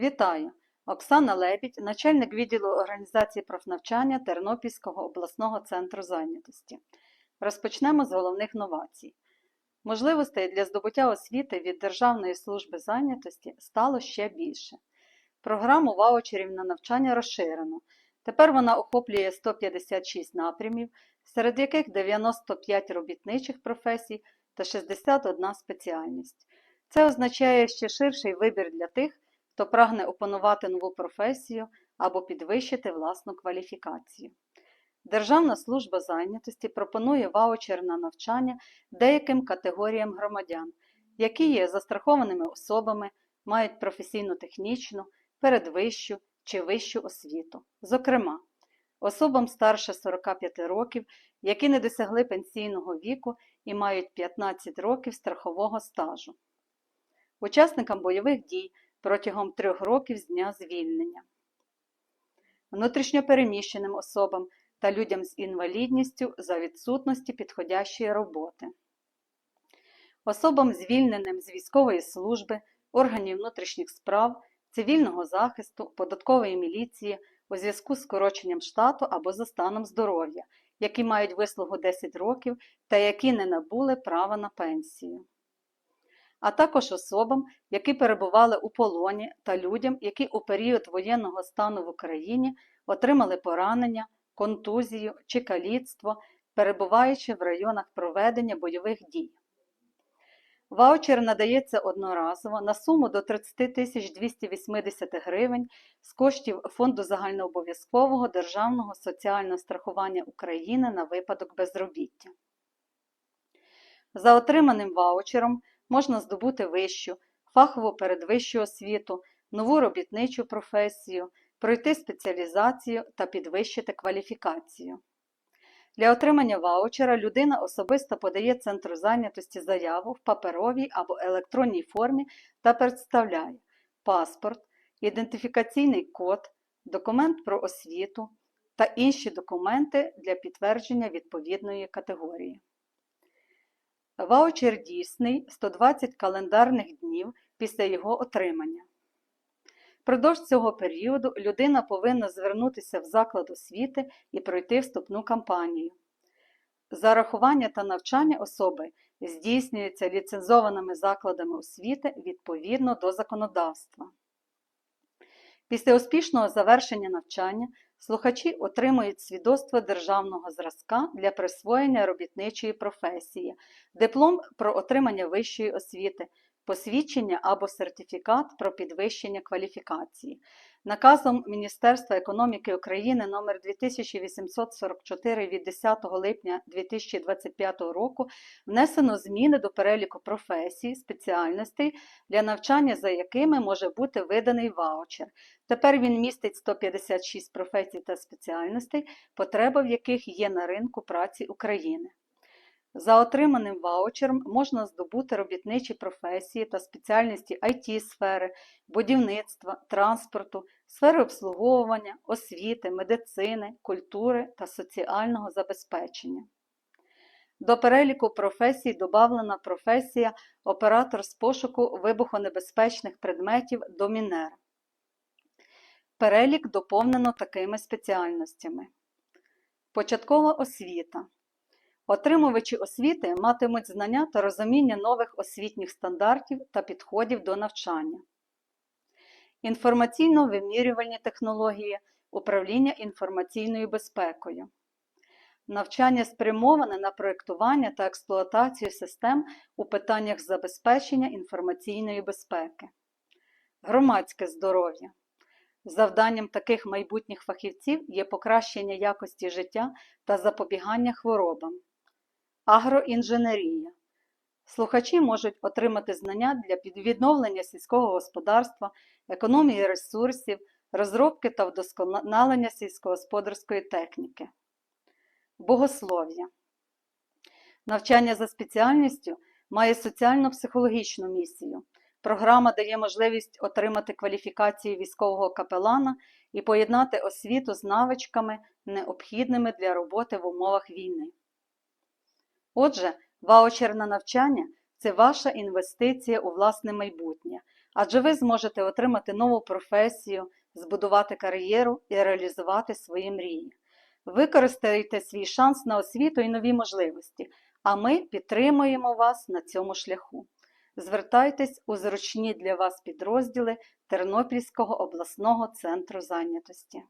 Вітаю! Оксана Лебідь, начальник відділу організації профнавчання Тернопільського обласного центру зайнятості. Розпочнемо з головних новацій. Можливостей для здобуття освіти від Державної служби зайнятості стало ще більше. Програму ваучерів на навчання розширено. Тепер вона охоплює 156 напрямів, серед яких 95 робітничих професій та 61 спеціальність. Це означає ще ширший вибір для тих, хто прагне опанувати нову професію або підвищити власну кваліфікацію. Державна служба зайнятості пропонує ваучер на навчання деяким категоріям громадян, які є застрахованими особами, мають професійно-технічну, передвищу чи вищу освіту. Зокрема, особам старше 45 років, які не досягли пенсійного віку і мають 15 років страхового стажу. Учасникам бойових дій протягом трьох років з дня звільнення, внутрішньопереміщеним особам та людям з інвалідністю за відсутності підходящої роботи, особам, звільненим з військової служби, органів внутрішніх справ, цивільного захисту, податкової міліції у зв'язку з скороченням штату або за станом здоров'я, які мають вислугу 10 років та які не набули права на пенсію а також особам, які перебували у полоні та людям, які у період воєнного стану в Україні отримали поранення, контузію чи каліцтво, перебуваючи в районах проведення бойових дій. Ваучер надається одноразово на суму до 30 тисяч 280 гривень з коштів Фонду загальнообов'язкового державного соціального страхування України на випадок безробіття. За отриманим ваучером можна здобути вищу, фахову передвищу освіту, нову робітничу професію, пройти спеціалізацію та підвищити кваліфікацію. Для отримання ваучера людина особисто подає центру зайнятості заяву в паперовій або електронній формі та представляє паспорт, ідентифікаційний код, документ про освіту та інші документи для підтвердження відповідної категорії. Ваучер дійсний 120 календарних днів після його отримання. Продовж цього періоду людина повинна звернутися в заклад освіти і пройти вступну кампанію. Зарахування та навчання особи здійснюється ліцензованими закладами освіти відповідно до законодавства. Після успішного завершення навчання слухачі отримують свідоцтво державного зразка для присвоєння робітничої професії, диплом про отримання вищої освіти, посвідчення або сертифікат про підвищення кваліфікації. Наказом Міністерства економіки України номер 2844 від 10 липня 2025 року внесено зміни до переліку професій, спеціальностей, для навчання за якими може бути виданий ваучер. Тепер він містить 156 професій та спеціальностей, потреба в яких є на ринку праці України. За отриманим ваучером можна здобути робітничі професії та спеціальності IT-сфери, будівництва, транспорту, сфери обслуговування, освіти, медицини, культури та соціального забезпечення. До переліку професій додавлена професія оператор з пошуку вибухонебезпечних предметів домінер. Перелік доповнено такими спеціальностями. Початкова освіта. Отримувачі освіти матимуть знання та розуміння нових освітніх стандартів та підходів до навчання. Інформаційно-вимірювальні технології, управління інформаційною безпекою. Навчання спрямоване на проєктування та експлуатацію систем у питаннях забезпечення інформаційної безпеки. Громадське здоров'я. Завданням таких майбутніх фахівців є покращення якості життя та запобігання хворобам. Агроінженерія. Слухачі можуть отримати знання для відновлення сільського господарства, економії ресурсів, розробки та вдосконалення сільськогосподарської техніки. Богослов'я. Навчання за спеціальністю має соціально-психологічну місію. Програма дає можливість отримати кваліфікацію військового капелана і поєднати освіту з навичками, необхідними для роботи в умовах війни. Отже, ваучер на навчання це ваша інвестиція у власне майбутнє. адже ви зможете отримати нову професію, збудувати кар'єру і реалізувати свої мрії. Використайте свій шанс на освіту і нові можливості, а ми підтримуємо вас на цьому шляху. Звертайтесь у зручні для вас підрозділи Тернопільського обласного центру зайнятості.